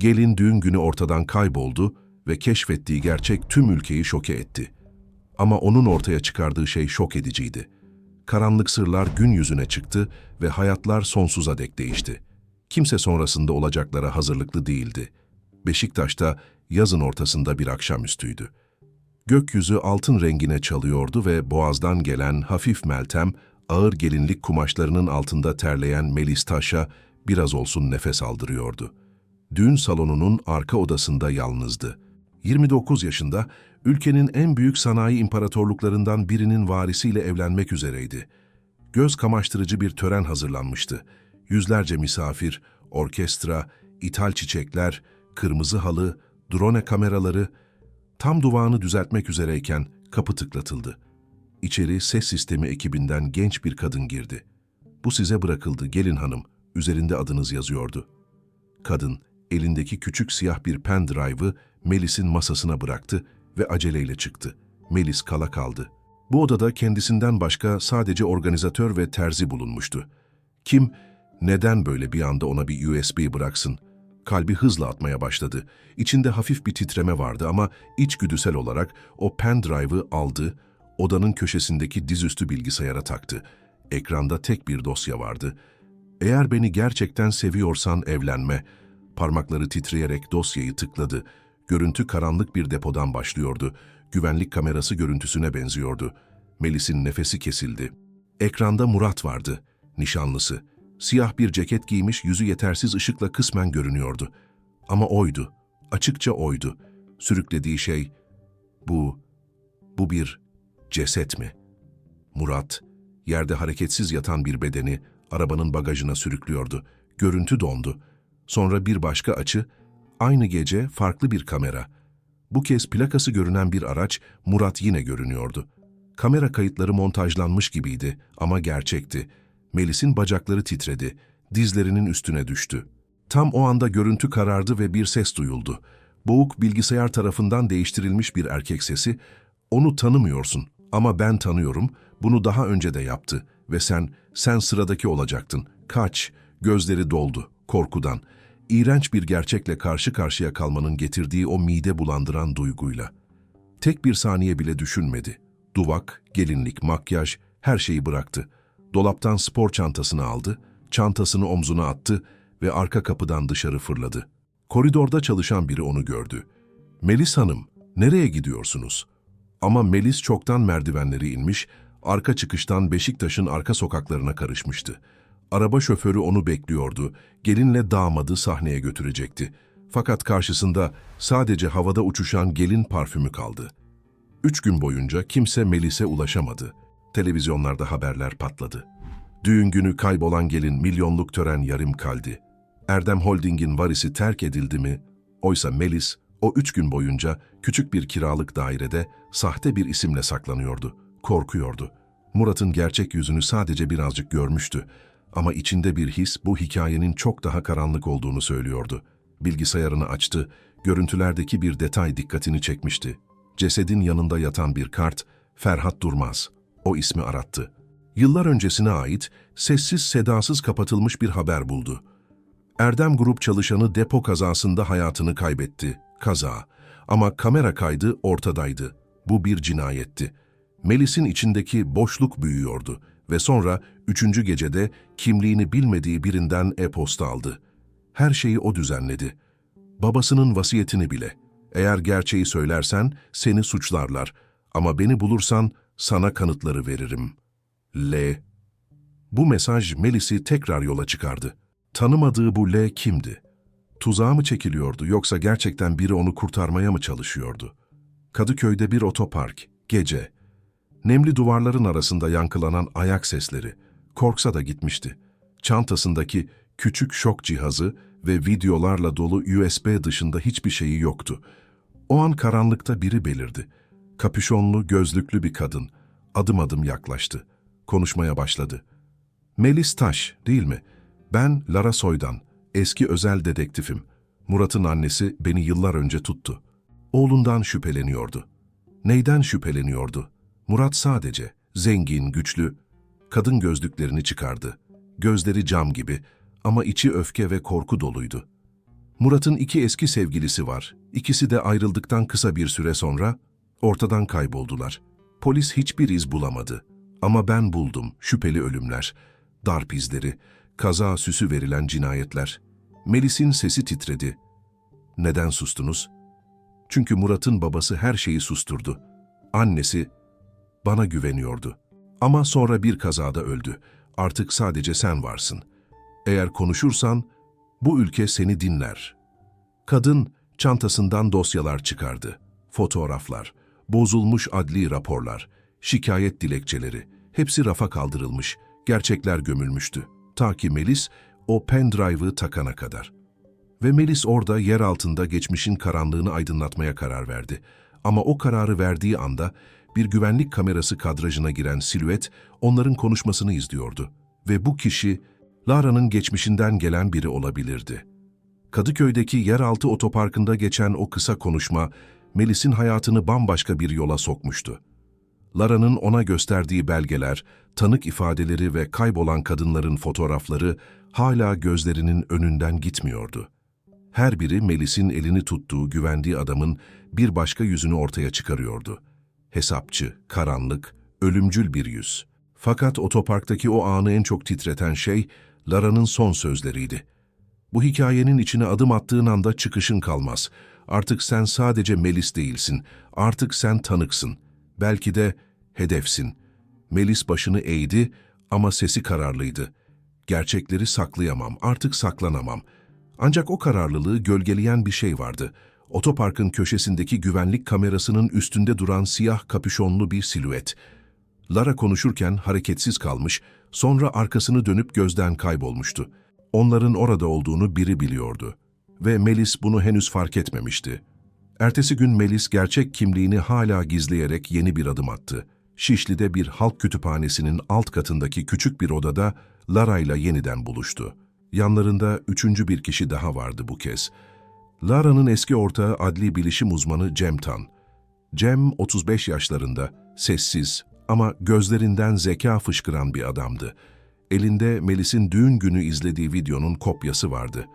Gelin düğün günü ortadan kayboldu ve keşfettiği gerçek tüm ülkeyi şoke etti. Ama onun ortaya çıkardığı şey şok ediciydi. Karanlık sırlar gün yüzüne çıktı ve hayatlar sonsuza dek değişti. Kimse sonrasında olacaklara hazırlıklı değildi. Beşiktaş'ta yazın ortasında bir akşamüstüydü. Gökyüzü altın rengine çalıyordu ve boğazdan gelen hafif meltem, ağır gelinlik kumaşlarının altında terleyen Melis Taş'a biraz olsun nefes aldırıyordu. Düğün salonunun arka odasında yalnızdı. 29 yaşında, ülkenin en büyük sanayi imparatorluklarından birinin varisiyle evlenmek üzereydi. Göz kamaştırıcı bir tören hazırlanmıştı. Yüzlerce misafir, orkestra, ithal çiçekler, kırmızı halı, drone kameraları, Tam duvağını düzeltmek üzereyken kapı tıklatıldı. İçeri ses sistemi ekibinden genç bir kadın girdi. Bu size bırakıldı gelin hanım, üzerinde adınız yazıyordu. Kadın, elindeki küçük siyah bir pen drive'ı Melis'in masasına bıraktı ve aceleyle çıktı. Melis kala kaldı. Bu odada kendisinden başka sadece organizatör ve terzi bulunmuştu. Kim, neden böyle bir anda ona bir USB bıraksın? Kalbi hızla atmaya başladı. İçinde hafif bir titreme vardı ama içgüdüsel olarak o pen drive'ı aldı, odanın köşesindeki dizüstü bilgisayara taktı. Ekranda tek bir dosya vardı. Eğer beni gerçekten seviyorsan evlenme. Parmakları titreyerek dosyayı tıkladı. Görüntü karanlık bir depodan başlıyordu. Güvenlik kamerası görüntüsüne benziyordu. Melis'in nefesi kesildi. Ekranda Murat vardı, nişanlısı. Siyah bir ceket giymiş, yüzü yetersiz ışıkla kısmen görünüyordu. Ama oydu, açıkça oydu. Sürüklediği şey, bu, bu bir ceset mi? Murat, yerde hareketsiz yatan bir bedeni arabanın bagajına sürüklüyordu. Görüntü dondu. Sonra bir başka açı, aynı gece farklı bir kamera. Bu kez plakası görünen bir araç Murat yine görünüyordu. Kamera kayıtları montajlanmış gibiydi ama gerçekti. Melis'in bacakları titredi, dizlerinin üstüne düştü. Tam o anda görüntü karardı ve bir ses duyuldu. Boğuk bilgisayar tarafından değiştirilmiş bir erkek sesi, ''Onu tanımıyorsun ama ben tanıyorum, bunu daha önce de yaptı ve sen, sen sıradaki olacaktın. Kaç!'' Gözleri doldu, korkudan. İğrenç bir gerçekle karşı karşıya kalmanın getirdiği o mide bulandıran duyguyla. Tek bir saniye bile düşünmedi. Duvak, gelinlik, makyaj, her şeyi bıraktı. Dolaptan spor çantasını aldı, çantasını omzuna attı ve arka kapıdan dışarı fırladı. Koridorda çalışan biri onu gördü. Melis Hanım, nereye gidiyorsunuz? Ama Melis çoktan merdivenleri inmiş, arka çıkıştan Beşiktaş'ın arka sokaklarına karışmıştı. Araba şoförü onu bekliyordu, gelinle damadı sahneye götürecekti. Fakat karşısında sadece havada uçuşan gelin parfümü kaldı. Üç gün boyunca kimse Melis'e ulaşamadı. Televizyonlarda haberler patladı. Düğün günü kaybolan gelin milyonluk tören yarım kaldı. Erdem Holding'in varisi terk edildi mi? Oysa Melis o üç gün boyunca küçük bir kiralık dairede sahte bir isimle saklanıyordu. Korkuyordu. Murat'ın gerçek yüzünü sadece birazcık görmüştü. Ama içinde bir his bu hikayenin çok daha karanlık olduğunu söylüyordu. Bilgisayarını açtı, görüntülerdeki bir detay dikkatini çekmişti. Cesedin yanında yatan bir kart, Ferhat Durmaz. O ismi arattı. Yıllar öncesine ait sessiz sedasız kapatılmış bir haber buldu. Erdem Grup çalışanı depo kazasında hayatını kaybetti. Kaza. Ama kamera kaydı ortadaydı. Bu bir cinayetti. Melis'in içindeki boşluk büyüyordu ve sonra üçüncü gecede kimliğini bilmediği birinden e-posta aldı. Her şeyi o düzenledi. Babasının vasiyetini bile. Eğer gerçeği söylersen seni suçlarlar ama beni bulursan sana kanıtları veririm. L. Bu mesaj Melis'i tekrar yola çıkardı. Tanımadığı bu L kimdi? Tuzağa mı çekiliyordu yoksa gerçekten biri onu kurtarmaya mı çalışıyordu? Kadıköy'de bir otopark, gece. Nemli duvarların arasında yankılanan ayak sesleri. Korksa da gitmişti. Çantasındaki küçük şok cihazı ve videolarla dolu USB dışında hiçbir şeyi yoktu. O an karanlıkta biri belirdi. Kapüşonlu, gözlüklü bir kadın. Adım adım yaklaştı. Konuşmaya başladı. Melis Taş, değil mi? Ben Lara Soydan, eski özel dedektifim. Murat'ın annesi beni yıllar önce tuttu. Oğlundan şüpheleniyordu. Neyden şüpheleniyordu? Murat sadece, zengin, güçlü, kadın gözlüklerini çıkardı. Gözleri cam gibi ama içi öfke ve korku doluydu. Murat'ın iki eski sevgilisi var. İkisi de ayrıldıktan kısa bir süre sonra ortadan kayboldular. Polis hiçbir iz bulamadı. Ama ben buldum şüpheli ölümler, darp izleri, kaza süsü verilen cinayetler. Melis'in sesi titredi. Neden sustunuz? Çünkü Murat'ın babası her şeyi susturdu. Annesi bana güveniyordu. Ama sonra bir kazada öldü. Artık sadece sen varsın. Eğer konuşursan bu ülke seni dinler. Kadın çantasından dosyalar çıkardı. Fotoğraflar, bozulmuş adli raporlar, şikayet dilekçeleri. Hepsi rafa kaldırılmış, gerçekler gömülmüştü. Ta ki Melis o pendrive'ı takana kadar. Ve Melis orada yer altında geçmişin karanlığını aydınlatmaya karar verdi. Ama o kararı verdiği anda bir güvenlik kamerası kadrajına giren silüet onların konuşmasını izliyordu. Ve bu kişi Lara'nın geçmişinden gelen biri olabilirdi. Kadıköy'deki yeraltı otoparkında geçen o kısa konuşma Melis'in hayatını bambaşka bir yola sokmuştu. Lara'nın ona gösterdiği belgeler, tanık ifadeleri ve kaybolan kadınların fotoğrafları hala gözlerinin önünden gitmiyordu. Her biri Melis'in elini tuttuğu, güvendiği adamın bir başka yüzünü ortaya çıkarıyordu. Hesapçı, karanlık, ölümcül bir yüz. Fakat otoparktaki o anı en çok titreten şey, Lara'nın son sözleriydi. Bu hikayenin içine adım attığın anda çıkışın kalmaz. Artık sen sadece Melis değilsin. Artık sen tanıksın. Belki de hedefsin. Melis başını eğdi ama sesi kararlıydı. Gerçekleri saklayamam, artık saklanamam. Ancak o kararlılığı gölgeleyen bir şey vardı. Otoparkın köşesindeki güvenlik kamerasının üstünde duran siyah kapüşonlu bir silüet. Lara konuşurken hareketsiz kalmış, sonra arkasını dönüp gözden kaybolmuştu. Onların orada olduğunu biri biliyordu. Ve Melis bunu henüz fark etmemişti. Ertesi gün Melis gerçek kimliğini hala gizleyerek yeni bir adım attı. Şişli'de bir halk kütüphanesinin alt katındaki küçük bir odada Lara ile yeniden buluştu. Yanlarında üçüncü bir kişi daha vardı bu kez. Lara'nın eski ortağı adli bilişim uzmanı Cem Tan. Cem 35 yaşlarında, sessiz ama gözlerinden zeka fışkıran bir adamdı. Elinde Melis'in düğün günü izlediği videonun kopyası vardı.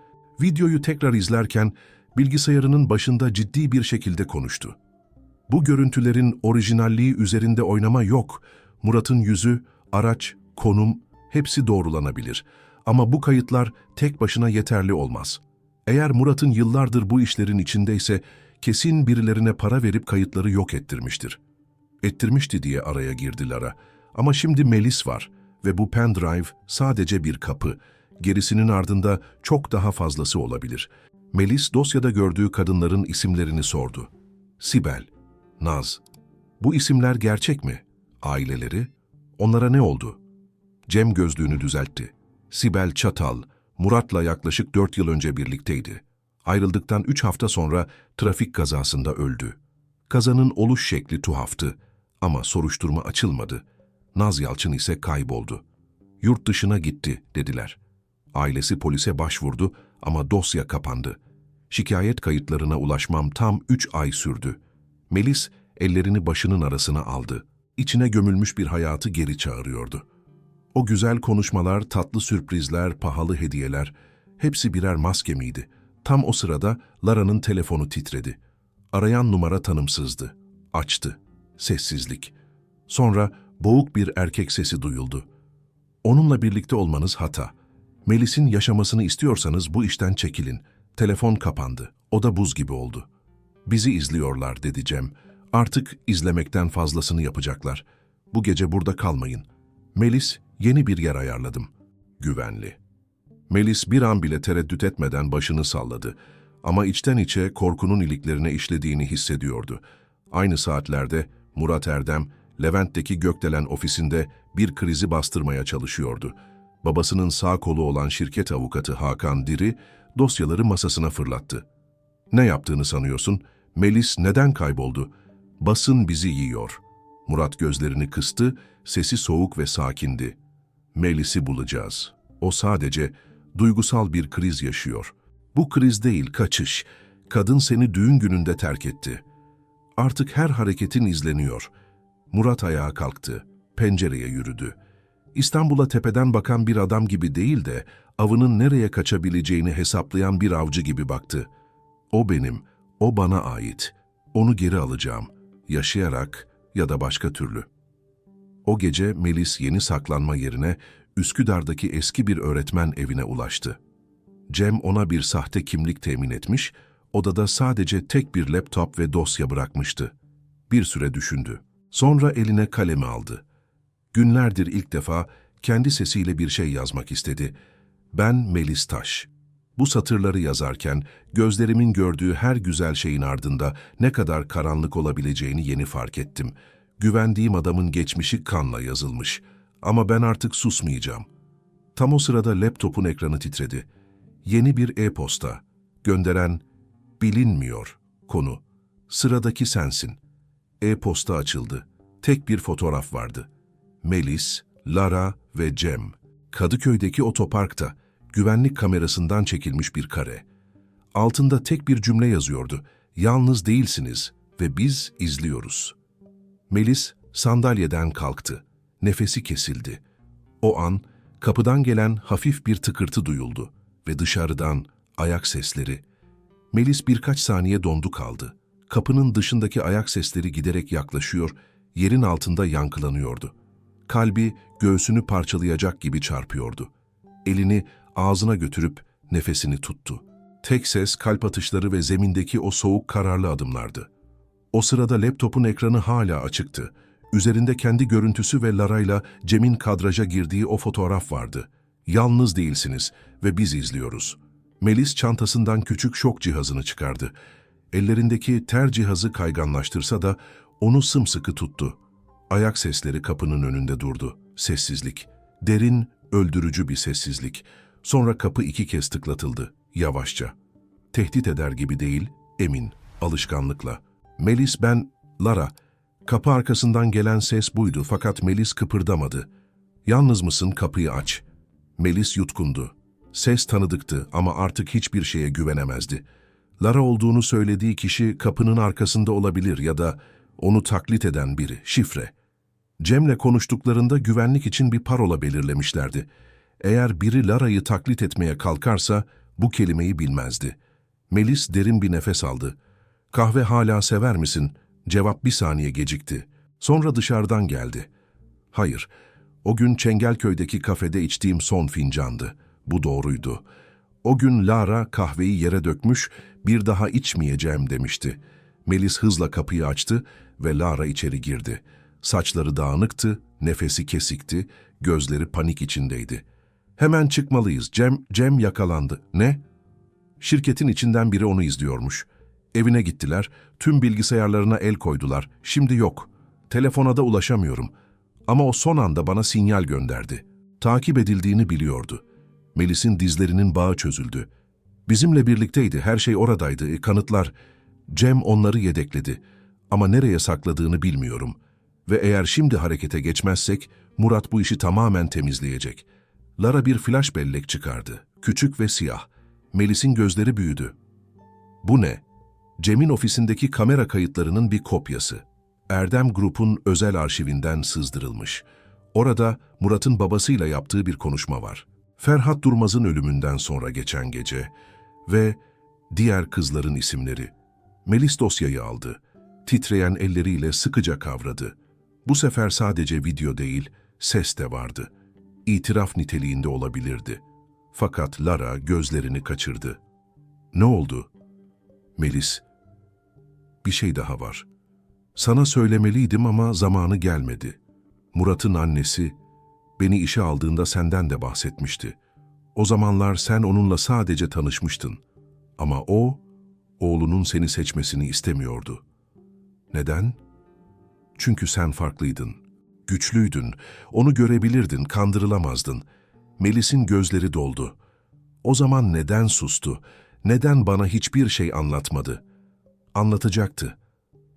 Videoyu tekrar izlerken bilgisayarının başında ciddi bir şekilde konuştu. Bu görüntülerin orijinalliği üzerinde oynama yok. Murat'ın yüzü, araç, konum hepsi doğrulanabilir. Ama bu kayıtlar tek başına yeterli olmaz. Eğer Murat'ın yıllardır bu işlerin içindeyse kesin birilerine para verip kayıtları yok ettirmiştir. Ettirmişti diye araya girdi Lara. Ama şimdi Melis var ve bu pendrive sadece bir kapı. Gerisinin ardında çok daha fazlası olabilir. Melis dosyada gördüğü kadınların isimlerini sordu. Sibel, Naz. Bu isimler gerçek mi? Aileleri? Onlara ne oldu? Cem gözlüğünü düzeltti. Sibel Çatal, Murat'la yaklaşık dört yıl önce birlikteydi. Ayrıldıktan üç hafta sonra trafik kazasında öldü. Kazanın oluş şekli tuhaftı ama soruşturma açılmadı. Naz Yalçın ise kayboldu. Yurt dışına gitti dediler. Ailesi polise başvurdu ama dosya kapandı. Şikayet kayıtlarına ulaşmam tam üç ay sürdü. Melis ellerini başının arasına aldı. İçine gömülmüş bir hayatı geri çağırıyordu. O güzel konuşmalar, tatlı sürprizler, pahalı hediyeler, hepsi birer maske miydi? Tam o sırada Lara'nın telefonu titredi. Arayan numara tanımsızdı. Açtı. Sessizlik. Sonra boğuk bir erkek sesi duyuldu. Onunla birlikte olmanız hata. Melis'in yaşamasını istiyorsanız bu işten çekilin. Telefon kapandı. O da buz gibi oldu. Bizi izliyorlar dedi Cem. Artık izlemekten fazlasını yapacaklar. Bu gece burada kalmayın. Melis, yeni bir yer ayarladım. Güvenli. Melis bir an bile tereddüt etmeden başını salladı. Ama içten içe korkunun iliklerine işlediğini hissediyordu. Aynı saatlerde Murat Erdem, Levent'teki Gökdelen ofisinde bir krizi bastırmaya çalışıyordu. Babasının sağ kolu olan şirket avukatı Hakan Diri, dosyaları masasına fırlattı. Ne yaptığını sanıyorsun? Melis neden kayboldu? Basın bizi yiyor. Murat gözlerini kıstı, sesi soğuk ve sakindi. Melis'i bulacağız. O sadece duygusal bir kriz yaşıyor. Bu kriz değil, kaçış. Kadın seni düğün gününde terk etti. Artık her hareketin izleniyor. Murat ayağa kalktı, pencereye yürüdü. İstanbul'a tepeden bakan bir adam gibi değil de avının nereye kaçabileceğini hesaplayan bir avcı gibi baktı. O benim, o bana ait. Onu geri alacağım. Yaşayarak ya da başka türlü. O gece Melis yeni saklanma yerine Üsküdar'daki eski bir öğretmen evine ulaştı. Cem ona bir sahte kimlik temin etmiş, odada sadece tek bir laptop ve dosya bırakmıştı. Bir süre düşündü. Sonra eline kalemi aldı. Günlerdir ilk defa kendi sesiyle bir şey yazmak istedi. Ben Melis Taş. Bu satırları yazarken gözlerimin gördüğü her güzel şeyin ardında ne kadar karanlık olabileceğini yeni fark ettim. Güvendiğim adamın geçmişi kanla yazılmış. Ama ben artık susmayacağım. Tam o sırada laptopun ekranı titredi. Yeni bir e-posta. Gönderen bilinmiyor konu. Sıradaki sensin. E-posta açıldı. Tek bir fotoğraf vardı. Melis, Lara ve Cem. Kadıköy'deki otoparkta güvenlik kamerasından çekilmiş bir kare. Altında tek bir cümle yazıyordu. Yalnız değilsiniz ve biz izliyoruz. Melis sandalyeden kalktı. Nefesi kesildi. O an kapıdan gelen hafif bir tıkırtı duyuldu ve dışarıdan ayak sesleri. Melis birkaç saniye dondu kaldı. Kapının dışındaki ayak sesleri giderek yaklaşıyor, yerin altında yankılanıyordu. Kalbi göğsünü parçalayacak gibi çarpıyordu. Elini ağzına götürüp nefesini tuttu. Tek ses kalp atışları ve zemindeki o soğuk kararlı adımlardı. O sırada laptopun ekranı hala açıktı. Üzerinde kendi görüntüsü ve Lara'yla Cem'in kadraja girdiği o fotoğraf vardı. Yalnız değilsiniz ve biz izliyoruz. Melis çantasından küçük şok cihazını çıkardı. Ellerindeki ter cihazı kayganlaştırsa da onu sımsıkı tuttu. Ayak sesleri kapının önünde durdu. Sessizlik. Derin, öldürücü bir sessizlik. Sonra kapı iki kez tıklatıldı. Yavaşça. Tehdit eder gibi değil, emin, alışkanlıkla. Melis ben, Lara. Kapı arkasından gelen ses buydu fakat Melis kıpırdamadı. Yalnız mısın kapıyı aç. Melis yutkundu. Ses tanıdıktı ama artık hiçbir şeye güvenemezdi. Lara olduğunu söylediği kişi kapının arkasında olabilir ya da onu taklit eden biri, şifre. Cem'le konuştuklarında güvenlik için bir parola belirlemişlerdi. Eğer biri Lara'yı taklit etmeye kalkarsa bu kelimeyi bilmezdi. Melis derin bir nefes aldı. Kahve hala sever misin? Cevap bir saniye gecikti. Sonra dışarıdan geldi. Hayır, o gün Çengelköy'deki kafede içtiğim son fincandı. Bu doğruydu. O gün Lara kahveyi yere dökmüş, bir daha içmeyeceğim demişti. Melis hızla kapıyı açtı ve Lara içeri girdi. Saçları dağınıktı, nefesi kesikti, gözleri panik içindeydi. Hemen çıkmalıyız. Cem, Cem yakalandı. Ne? Şirketin içinden biri onu izliyormuş. Evine gittiler, tüm bilgisayarlarına el koydular. Şimdi yok. Telefona da ulaşamıyorum. Ama o son anda bana sinyal gönderdi. Takip edildiğini biliyordu. Melis'in dizlerinin bağı çözüldü. Bizimle birlikteydi, her şey oradaydı, e, kanıtlar. Cem onları yedekledi. Ama nereye sakladığını bilmiyorum. Ve eğer şimdi harekete geçmezsek, Murat bu işi tamamen temizleyecek. Lara bir flash bellek çıkardı. Küçük ve siyah. Melis'in gözleri büyüdü. Bu ne? Cem'in ofisindeki kamera kayıtlarının bir kopyası. Erdem Grup'un özel arşivinden sızdırılmış. Orada Murat'ın babasıyla yaptığı bir konuşma var. Ferhat Durmaz'ın ölümünden sonra geçen gece ve diğer kızların isimleri. Melis dosyayı aldı. Titreyen elleriyle sıkıca kavradı. Bu sefer sadece video değil, ses de vardı. İtiraf niteliğinde olabilirdi. Fakat Lara gözlerini kaçırdı. Ne oldu? Melis, bir şey daha var. Sana söylemeliydim ama zamanı gelmedi. Murat'ın annesi beni işe aldığında senden de bahsetmişti. O zamanlar sen onunla sadece tanışmıştın. Ama o, oğlunun seni seçmesini istemiyordu. Neden? Çünkü sen farklıydın. Güçlüydün, onu görebilirdin, kandırılamazdın. Melis'in gözleri doldu. O zaman neden sustu? Neden bana hiçbir şey anlatmadı? Anlatacaktı.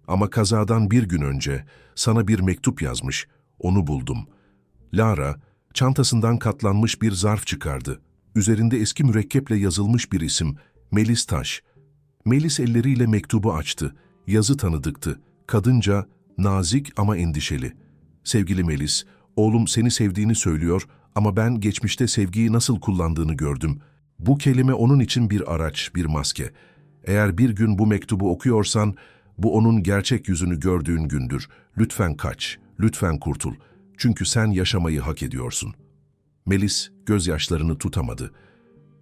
Ama kazadan bir gün önce sana bir mektup yazmış, onu buldum. Lara, çantasından katlanmış bir zarf çıkardı. Üzerinde eski mürekkeple yazılmış bir isim, Melis Taş. Melis elleriyle mektubu açtı. Yazı tanıdıktı. Kadınca, nazik ama endişeli. Sevgili Melis, Oğlum seni sevdiğini söylüyor ama ben geçmişte sevgiyi nasıl kullandığını gördüm. Bu kelime onun için bir araç, bir maske. Eğer bir gün bu mektubu okuyorsan, bu onun gerçek yüzünü gördüğün gündür. Lütfen kaç, lütfen kurtul. Çünkü sen yaşamayı hak ediyorsun. Melis gözyaşlarını tutamadı.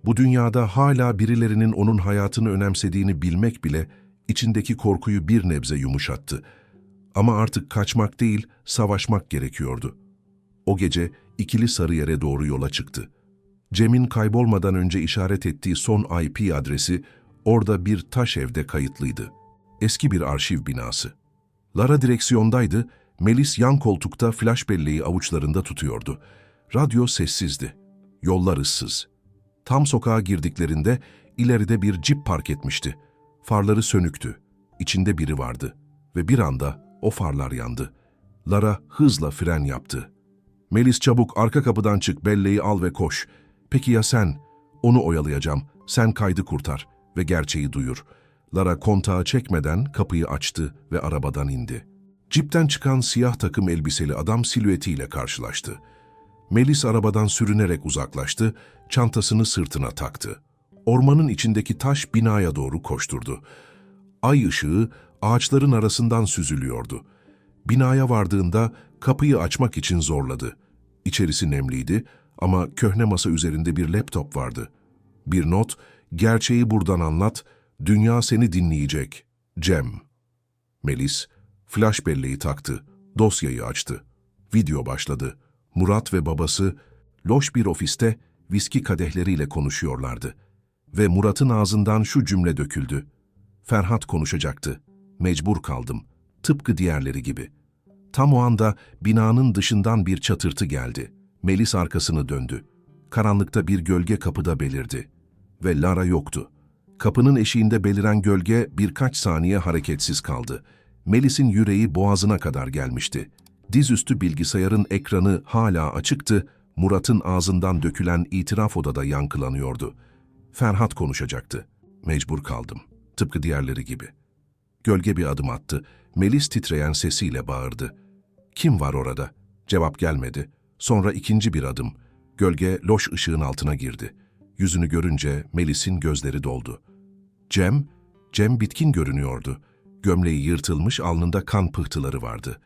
Bu dünyada hala birilerinin onun hayatını önemsediğini bilmek bile içindeki korkuyu bir nebze yumuşattı. Ama artık kaçmak değil, savaşmak gerekiyordu. O gece ikili Sarıyer'e doğru yola çıktı. Cem'in kaybolmadan önce işaret ettiği son IP adresi orada bir taş evde kayıtlıydı. Eski bir arşiv binası. Lara direksiyondaydı, Melis yan koltukta flash belleği avuçlarında tutuyordu. Radyo sessizdi. Yollar ıssız. Tam sokağa girdiklerinde ileride bir cip park etmişti. Farları sönüktü. İçinde biri vardı. Ve bir anda o farlar yandı. Lara hızla fren yaptı. Melis çabuk arka kapıdan çık, belleği al ve koş. Peki ya sen? Onu oyalayacağım. Sen kaydı kurtar ve gerçeği duyur. Lara kontağı çekmeden kapıyı açtı ve arabadan indi. Cipten çıkan siyah takım elbiseli adam silüetiyle karşılaştı. Melis arabadan sürünerek uzaklaştı, çantasını sırtına taktı. Ormanın içindeki taş binaya doğru koşturdu. Ay ışığı ağaçların arasından süzülüyordu. Binaya vardığında kapıyı açmak için zorladı. İçerisi nemliydi ama köhne masa üzerinde bir laptop vardı. Bir not, gerçeği buradan anlat, dünya seni dinleyecek. Cem. Melis, flash belleği taktı, dosyayı açtı. Video başladı. Murat ve babası, loş bir ofiste viski kadehleriyle konuşuyorlardı. Ve Murat'ın ağzından şu cümle döküldü. Ferhat konuşacaktı. Mecbur kaldım. Tıpkı diğerleri gibi. Tam o anda binanın dışından bir çatırtı geldi. Melis arkasını döndü. Karanlıkta bir gölge kapıda belirdi. Ve Lara yoktu. Kapının eşiğinde beliren gölge birkaç saniye hareketsiz kaldı. Melis'in yüreği boğazına kadar gelmişti. Dizüstü bilgisayarın ekranı hala açıktı, Murat'ın ağzından dökülen itiraf odada yankılanıyordu. Ferhat konuşacaktı. Mecbur kaldım. Tıpkı diğerleri gibi. Gölge bir adım attı. Melis titreyen sesiyle bağırdı. Kim var orada? Cevap gelmedi. Sonra ikinci bir adım. Gölge loş ışığın altına girdi. Yüzünü görünce Melis'in gözleri doldu. Cem, Cem bitkin görünüyordu. Gömleği yırtılmış, alnında kan pıhtıları vardı.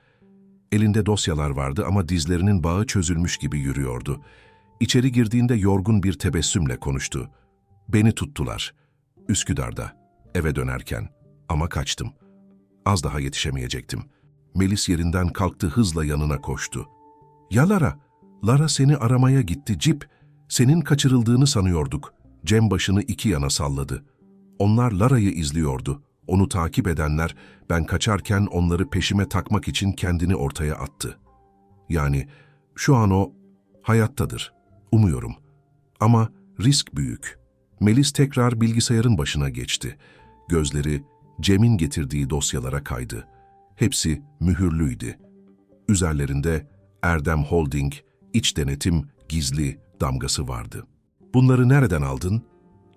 Elinde dosyalar vardı ama dizlerinin bağı çözülmüş gibi yürüyordu. İçeri girdiğinde yorgun bir tebessümle konuştu. Beni tuttular. Üsküdar'da, eve dönerken. Ama kaçtım. Az daha yetişemeyecektim. Melis yerinden kalktı hızla yanına koştu. Ya Lara? Lara seni aramaya gitti Cip. Senin kaçırıldığını sanıyorduk. Cem başını iki yana salladı. Onlar Lara'yı izliyordu. Onu takip edenler ben kaçarken onları peşime takmak için kendini ortaya attı. Yani şu an o hayattadır. Umuyorum. Ama risk büyük. Melis tekrar bilgisayarın başına geçti. Gözleri Cem'in getirdiği dosyalara kaydı. Hepsi mühürlüydü. Üzerlerinde Erdem Holding, iç denetim, gizli damgası vardı. Bunları nereden aldın?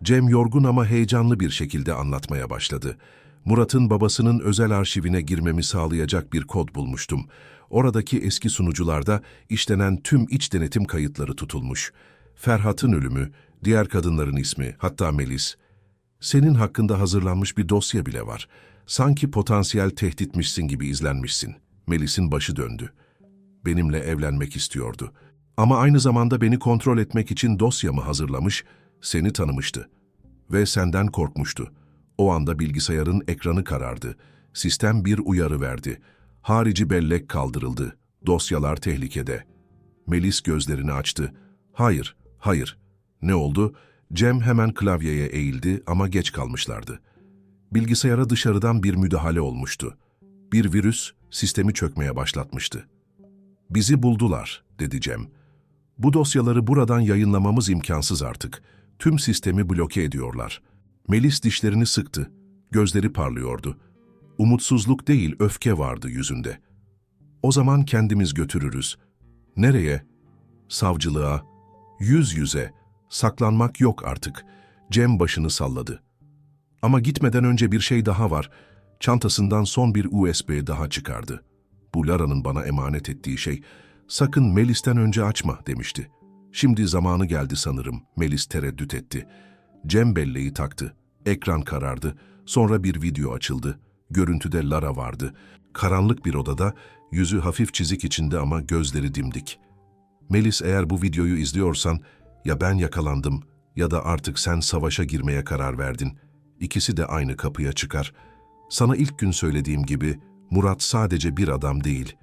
Cem yorgun ama heyecanlı bir şekilde anlatmaya başladı. Murat'ın babasının özel arşivine girmemi sağlayacak bir kod bulmuştum. Oradaki eski sunucularda işlenen tüm iç denetim kayıtları tutulmuş. Ferhat'ın ölümü, diğer kadınların ismi, hatta Melis. Senin hakkında hazırlanmış bir dosya bile var. Sanki potansiyel tehditmişsin gibi izlenmişsin. Melis'in başı döndü. Benimle evlenmek istiyordu. Ama aynı zamanda beni kontrol etmek için dosyamı hazırlamış, seni tanımıştı. Ve senden korkmuştu. O anda bilgisayarın ekranı karardı. Sistem bir uyarı verdi. Harici bellek kaldırıldı. Dosyalar tehlikede. Melis gözlerini açtı. Hayır, hayır. Ne oldu? Cem hemen klavyeye eğildi ama geç kalmışlardı. Bilgisayara dışarıdan bir müdahale olmuştu. Bir virüs sistemi çökmeye başlatmıştı. Bizi buldular, dedi Cem. Bu dosyaları buradan yayınlamamız imkansız artık. Tüm sistemi bloke ediyorlar. Melis dişlerini sıktı. Gözleri parlıyordu. Umutsuzluk değil, öfke vardı yüzünde. O zaman kendimiz götürürüz. Nereye? Savcılığa. Yüz yüze. Saklanmak yok artık. Cem başını salladı. Ama gitmeden önce bir şey daha var. Çantasından son bir USB daha çıkardı. Bu Lara'nın bana emanet ettiği şey. Sakın Melis'ten önce açma demişti. Şimdi zamanı geldi sanırım, Melis tereddüt etti. Cem belleği taktı. Ekran karardı. Sonra bir video açıldı. Görüntüde Lara vardı. Karanlık bir odada, yüzü hafif çizik içinde ama gözleri dimdik. Melis eğer bu videoyu izliyorsan, ya ben yakalandım ya da artık sen savaşa girmeye karar verdin. İkisi de aynı kapıya çıkar. Sana ilk gün söylediğim gibi, Murat sadece bir adam değil.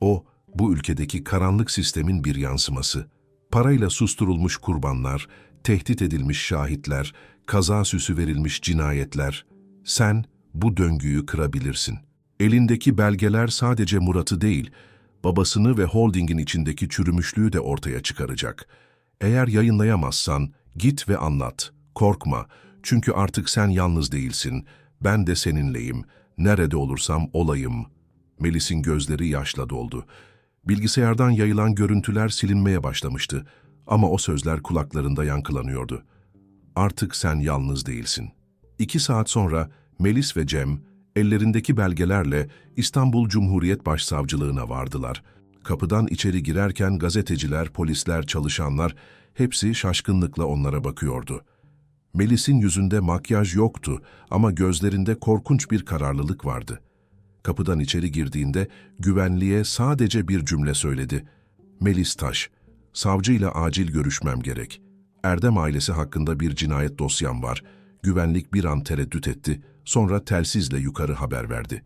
O, bu ülkedeki karanlık sistemin bir yansıması. Parayla susturulmuş kurbanlar, tehdit edilmiş şahitler, kaza süsü verilmiş cinayetler. Sen bu döngüyü kırabilirsin. Elindeki belgeler sadece Murat'ı değil, babasını ve holdingin içindeki çürümüşlüğü de ortaya çıkaracak. Eğer yayınlayamazsan git ve anlat. Korkma. Çünkü artık sen yalnız değilsin. Ben de seninleyim. Nerede olursam olayım. Melis'in gözleri yaşla doldu. Bilgisayardan yayılan görüntüler silinmeye başlamıştı. Ama o sözler kulaklarında yankılanıyordu. Artık sen yalnız değilsin. İki saat sonra Melis ve Cem, ellerindeki belgelerle İstanbul Cumhuriyet Başsavcılığına vardılar. Kapıdan içeri girerken gazeteciler, polisler, çalışanlar hepsi şaşkınlıkla onlara bakıyordu. Melis'in yüzünde makyaj yoktu ama gözlerinde korkunç bir kararlılık vardı. Kapıdan içeri girdiğinde güvenliğe sadece bir cümle söyledi. Melis Taş, savcıyla acil görüşmem gerek. Erdem ailesi hakkında bir cinayet dosyam var. Güvenlik bir an tereddüt etti, sonra telsizle yukarı haber verdi.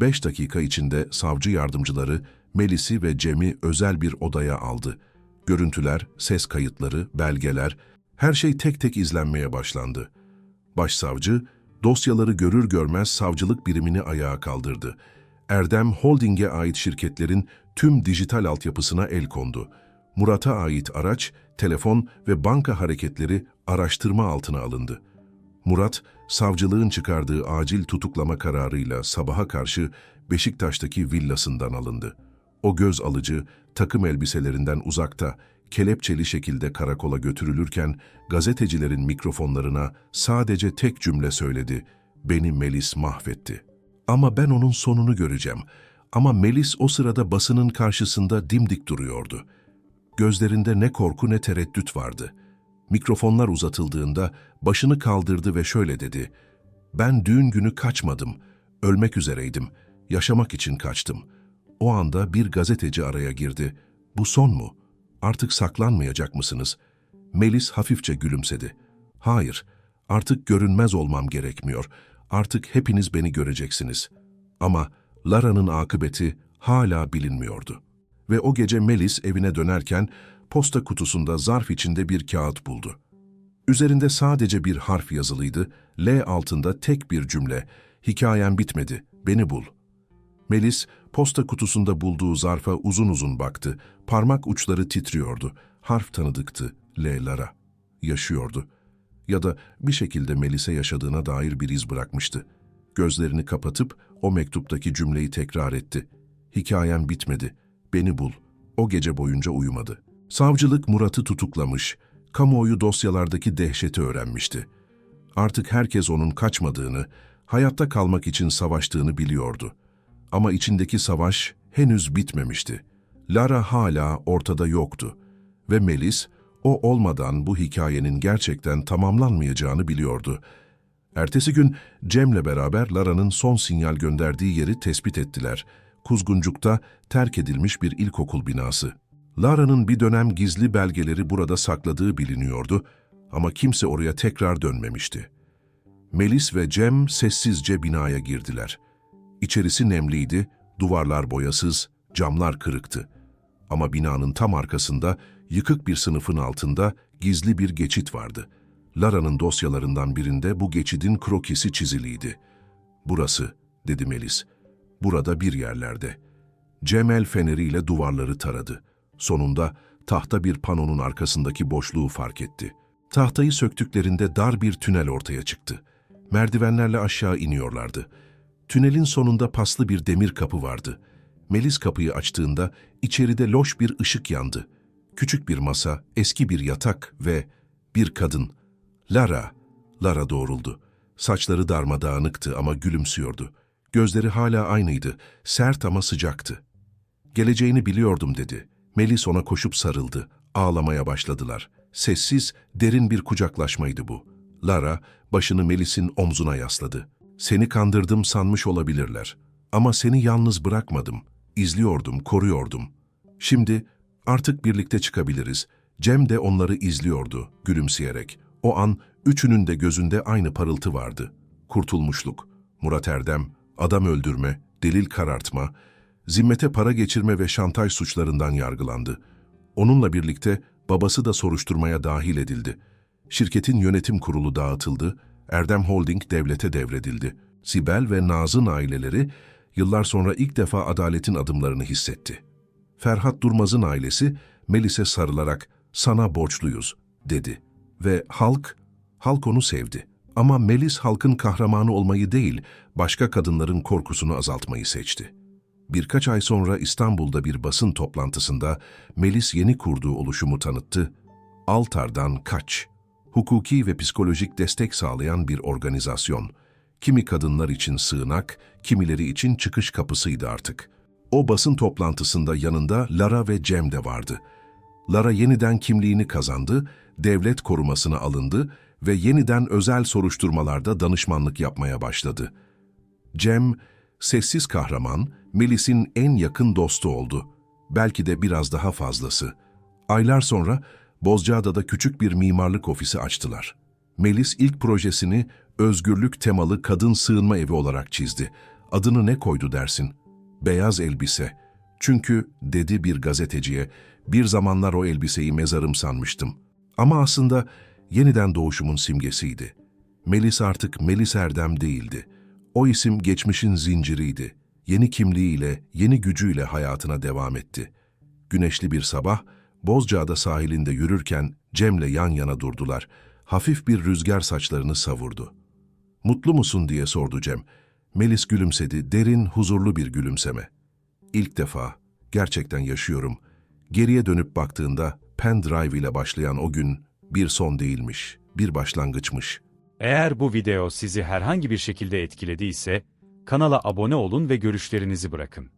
Beş dakika içinde savcı yardımcıları Melis'i ve Cem'i özel bir odaya aldı. Görüntüler, ses kayıtları, belgeler, her şey tek tek izlenmeye başlandı. Başsavcı, dosyaları görür görmez savcılık birimini ayağa kaldırdı. Erdem Holding'e ait şirketlerin tüm dijital altyapısına el kondu. Murat'a ait araç, telefon ve banka hareketleri araştırma altına alındı. Murat, savcılığın çıkardığı acil tutuklama kararıyla sabaha karşı Beşiktaş'taki villasından alındı. O göz alıcı, takım elbiselerinden uzakta, kelepçeli şekilde karakola götürülürken gazetecilerin mikrofonlarına sadece tek cümle söyledi. Beni Melis mahvetti. Ama ben onun sonunu göreceğim. Ama Melis o sırada basının karşısında dimdik duruyordu. Gözlerinde ne korku ne tereddüt vardı. Mikrofonlar uzatıldığında başını kaldırdı ve şöyle dedi. Ben düğün günü kaçmadım. Ölmek üzereydim. Yaşamak için kaçtım. O anda bir gazeteci araya girdi. Bu son mu? Artık saklanmayacak mısınız? Melis hafifçe gülümsedi. Hayır, artık görünmez olmam gerekmiyor. Artık hepiniz beni göreceksiniz. Ama Lara'nın akıbeti hala bilinmiyordu. Ve o gece Melis evine dönerken posta kutusunda zarf içinde bir kağıt buldu. Üzerinde sadece bir harf yazılıydı, L altında tek bir cümle. Hikayen bitmedi, beni bul. Melis, posta kutusunda bulduğu zarfa uzun uzun baktı. Parmak uçları titriyordu. Harf tanıdıktı, L Lara. Yaşıyordu. Ya da bir şekilde Melis'e yaşadığına dair bir iz bırakmıştı. Gözlerini kapatıp o mektuptaki cümleyi tekrar etti. Hikayen bitmedi, beni bul. O gece boyunca uyumadı. Savcılık Murat'ı tutuklamış, kamuoyu dosyalardaki dehşeti öğrenmişti. Artık herkes onun kaçmadığını, hayatta kalmak için savaştığını biliyordu. Ama içindeki savaş henüz bitmemişti. Lara hala ortada yoktu ve Melis, o olmadan bu hikayenin gerçekten tamamlanmayacağını biliyordu. Ertesi gün Cem'le beraber Lara'nın son sinyal gönderdiği yeri tespit ettiler. Kuzguncuk'ta terk edilmiş bir ilkokul binası. Lara'nın bir dönem gizli belgeleri burada sakladığı biliniyordu ama kimse oraya tekrar dönmemişti. Melis ve Cem sessizce binaya girdiler. İçerisi nemliydi, duvarlar boyasız, camlar kırıktı. Ama binanın tam arkasında, yıkık bir sınıfın altında gizli bir geçit vardı. Lara'nın dosyalarından birinde bu geçidin krokisi çiziliydi. Burası, dedi Melis. Burada bir yerlerde. Cem el feneriyle duvarları taradı. Sonunda tahta bir panonun arkasındaki boşluğu fark etti. Tahtayı söktüklerinde dar bir tünel ortaya çıktı. Merdivenlerle aşağı iniyorlardı. Tünelin sonunda paslı bir demir kapı vardı. Melis kapıyı açtığında içeride loş bir ışık yandı. Küçük bir masa, eski bir yatak ve bir kadın. Lara, Lara doğruldu. Saçları darmadağınıktı ama gülümsüyordu. Gözleri hala aynıydı, sert ama sıcaktı. Geleceğini biliyordum dedi. Melis ona koşup sarıldı. Ağlamaya başladılar. Sessiz, derin bir kucaklaşmaydı bu. Lara, başını Melis'in omzuna yasladı. Seni kandırdım sanmış olabilirler. Ama seni yalnız bırakmadım. İzliyordum, koruyordum. Şimdi artık birlikte çıkabiliriz. Cem de onları izliyordu, gülümseyerek. O an üçünün de gözünde aynı parıltı vardı. Kurtulmuşluk, Murat Erdem, adam öldürme, delil karartma, zimmete para geçirme ve şantaj suçlarından yargılandı. Onunla birlikte babası da soruşturmaya dahil edildi. Şirketin yönetim kurulu dağıtıldı, Erdem Holding devlete devredildi. Sibel ve Naz'ın aileleri yıllar sonra ilk defa adaletin adımlarını hissetti. Ferhat Durmaz'ın ailesi Melis'e sarılarak sana borçluyuz dedi ve halk, halk onu sevdi. Ama Melis halkın kahramanı olmayı değil, başka kadınların korkusunu azaltmayı seçti. Birkaç ay sonra İstanbul'da bir basın toplantısında Melis yeni kurduğu oluşumu tanıttı. Altardan Kaç, hukuki ve psikolojik destek sağlayan bir organizasyon. Kimi kadınlar için sığınak, kimileri için çıkış kapısıydı artık. O basın toplantısında yanında Lara ve Cem de vardı. Lara yeniden kimliğini kazandı, devlet korumasına alındı ve yeniden özel soruşturmalarda danışmanlık yapmaya başladı. Cem, sessiz kahraman, Melis'in en yakın dostu oldu. Belki de biraz daha fazlası. Aylar sonra Bozcaada'da küçük bir mimarlık ofisi açtılar. Melis ilk projesini özgürlük temalı kadın sığınma evi olarak çizdi. Adını ne koydu dersin? Beyaz elbise. Çünkü dedi bir gazeteciye, bir zamanlar o elbiseyi mezarım sanmıştım. Ama aslında yeniden doğuşumun simgesiydi. Melis artık Melis Erdem değildi. O isim geçmişin zinciriydi. Yeni kimliğiyle, yeni gücüyle hayatına devam etti. Güneşli bir sabah, Bozcaada sahilinde yürürken Cem'le yan yana durdular. Hafif bir rüzgar saçlarını savurdu. Mutlu musun diye sordu Cem. Melis gülümsedi, derin, huzurlu bir gülümseme. İlk defa, gerçekten yaşıyorum. Geriye dönüp baktığında Pendrive ile başlayan o gün bir son değilmiş, bir başlangıçmış. Eğer bu video sizi herhangi bir şekilde etkilediyse kanala abone olun ve görüşlerinizi bırakın.